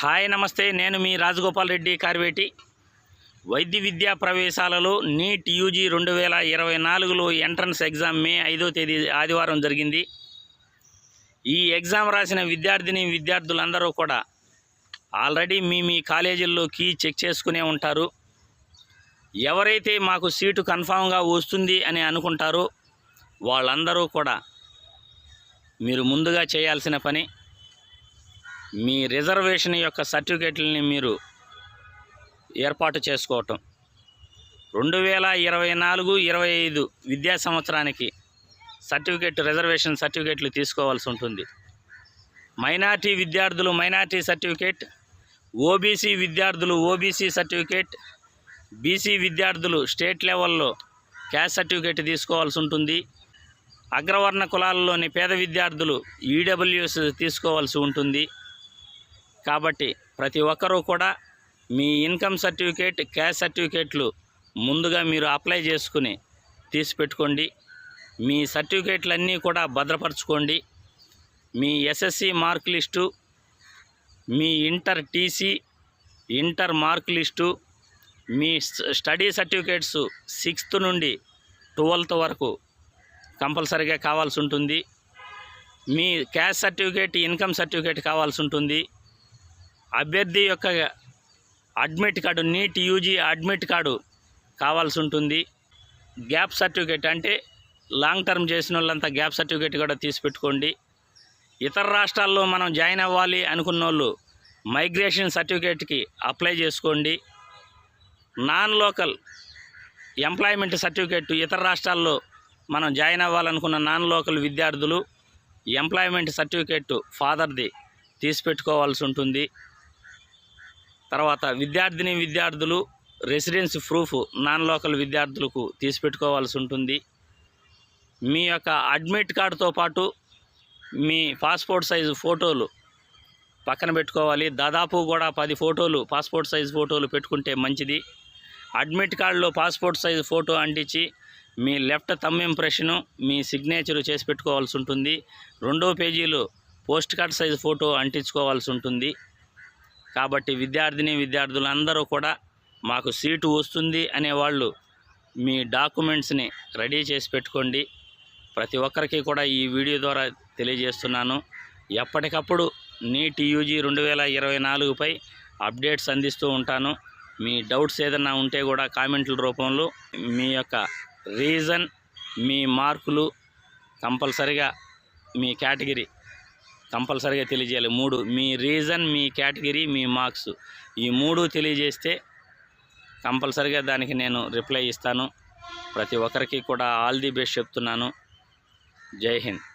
Hi నమస్తే. నేను మీ రాజగోపాల్ రెడ్డి కార్వేటి. వైద్య విద్యా ప్రవేశాలలో నీట్ యూజీ రెండు వేల ఇరవై నాలుగులో ఎంట్రన్స్ ఎగ్జామ్ మే ఐదో తేదీ ఆదివారం జరిగింది. ఈ ఎగ్జామ్ రాసిన విద్యార్థిని విద్యార్థులందరూ కూడా ఆల్రెడీ మీ మీ కాలేజీల్లో కీ చెక్ చేసుకునే ఉంటారు. ఎవరైతే మాకు సీటు కన్ఫామ్గా వస్తుంది అని అనుకుంటారో వాళ్ళందరూ కూడా మీరు ముందుగా చేయాల్సిన పని మీ రిజర్వేషన్ యొక్క సర్టిఫికేట్లని మీరు ఏర్పాటు చేసుకోవటం. రెండు వేల ఇరవై నాలుగు ఇరవై ఐదు విద్యా సంవత్సరానికి సర్టిఫికేట్ రిజర్వేషన్ సర్టిఫికేట్లు తీసుకోవాల్సి ఉంటుంది. మైనార్టీ విద్యార్థులు మైనార్టీ సర్టిఫికేట్ ఓబీసీ విద్యార్థులు ఓబీసీ సర్టిఫికేట్ బీసీ విద్యార్థులు స్టేట్ లెవెల్లో క్యాస్ట్ సర్టిఫికేట్ తీసుకోవాల్సి ఉంటుంది. అగ్రవర్ణ కులాలలోని పేద విద్యార్థులు ఈడబ్ల్యూఎస్ తీసుకోవాల్సి ఉంటుంది. కాబట్టి ప్రతి ఒక్కరూ కూడా మీ ఇన్కమ్ సర్టిఫికేట్ క్యాష్ సర్టిఫికేట్లు ముందుగా మీరు అప్లై చేసుకుని తీసి పెట్టుకోండి మీ సర్టిఫికేట్లన్నీ కూడా భద్రపరచుకోండి. మీ ఎస్ఎస్సి మార్క్ లిస్టు మీ inter TC inter mark list మీ స్- స్టడీ సర్టిఫికేట్స్ సిక్స్త్ నుండి ట్వెల్త్ వరకు కంపల్సరీగా కావాల్సి ఉంటుంది. మీ క్యాష్ సర్టిఫికేట్ ఇన్కమ్ సర్టిఫికేట్ కావాల్సి ఉంటుంది. అభ్యర్థి యొక్క admit card NEET UG admit card కావాల్సి ఉంటుంది. గ్యాప్ సర్టిఫికేట్ అంటే లాంగ్ టర్మ్ చేసిన వాళ్ళంతా గ్యాప్ సర్టిఫికేట్ కూడా తీసిపెట్టుకోండి. ఇతర రాష్ట్రాల్లో మనం జాయిన్ అవ్వాలి అనుకున్న వాళ్ళు మైగ్రేషన్ సర్టిఫికేట్కి అప్లై చేసుకోండి. నాన్ లోకల్ ఎంప్లాయ్మెంట్ సర్టిఫికేట్ ఇతర రాష్ట్రాల్లో మనం జాయిన్ అవ్వాలనుకున్న నాన్ లోకల్ విద్యార్థులు ఎంప్లాయ్మెంట్ సర్టిఫికేట్ ఫాదర్ది తీసిపెట్టుకోవాల్సి ఉంటుంది. తర్వాత విద్యార్థిని విద్యార్థులు రెసిడెన్స్ ప్రూఫ్ నాన్ లోకల్ విద్యార్థులకు తీసిపెట్టుకోవాల్సి ఉంటుంది. మీ యొక్క అడ్మిట్ కార్డుతో పాటు మీ పాస్పోర్ట్ సైజు ఫోటోలు పక్కన పెట్టుకోవాలి. దాదాపు కూడా పది ఫోటోలు పాస్పోర్ట్ సైజు ఫోటోలు పెట్టుకుంటే మంచిది. అడ్మిట్ కార్డులో పాస్పోర్ట్ సైజు ఫోటో అంటించి మీ లెఫ్ట్ తమ్ ఇంప్రెషను మీ సిగ్నేచర్ చేసి పెట్టుకోవాల్సి ఉంటుంది. రెండో పేజీలో పోస్ట్ కార్డ్ సైజు ఫోటో అంటించుకోవాల్సి ఉంటుంది. కాబట్టి విద్యార్థిని విద్యార్థులందరూ కూడా మాకు సీటు వస్తుంది అనేవాళ్ళు మీ డాక్యుమెంట్స్ని రెడీ చేసి పెట్టుకోండి. ప్రతి ఒక్కరికి కూడా ఈ వీడియో ద్వారా తెలియజేస్తున్నాను. ఎప్పటికప్పుడు నీట్ యూజీ రెండు వేల ఇరవై నాలుగుపై అప్డేట్స్ అందిస్తూ ఉంటాను. మీ డౌట్స్ ఏదన్నా ఉంటే కూడా కామెంట్ల రూపంలో మీ యొక్క రీజన్ మీ మార్కులు కంపల్సరిగా మీ కేటగిరీ కంపల్సరీగా తెలియజేయాలి. మూడు మీ రీజన్ మీ కేటగిరీ మీ మార్క్స్. ఈ మూడు తెలియజేస్తే కంపల్సరీగా దానికి నేను రిప్లై ఇస్తాను. ప్రతి ఒక్కరికి కూడా ఆల్ ది బెస్ట్ చెప్తున్నాను. జై హింద్.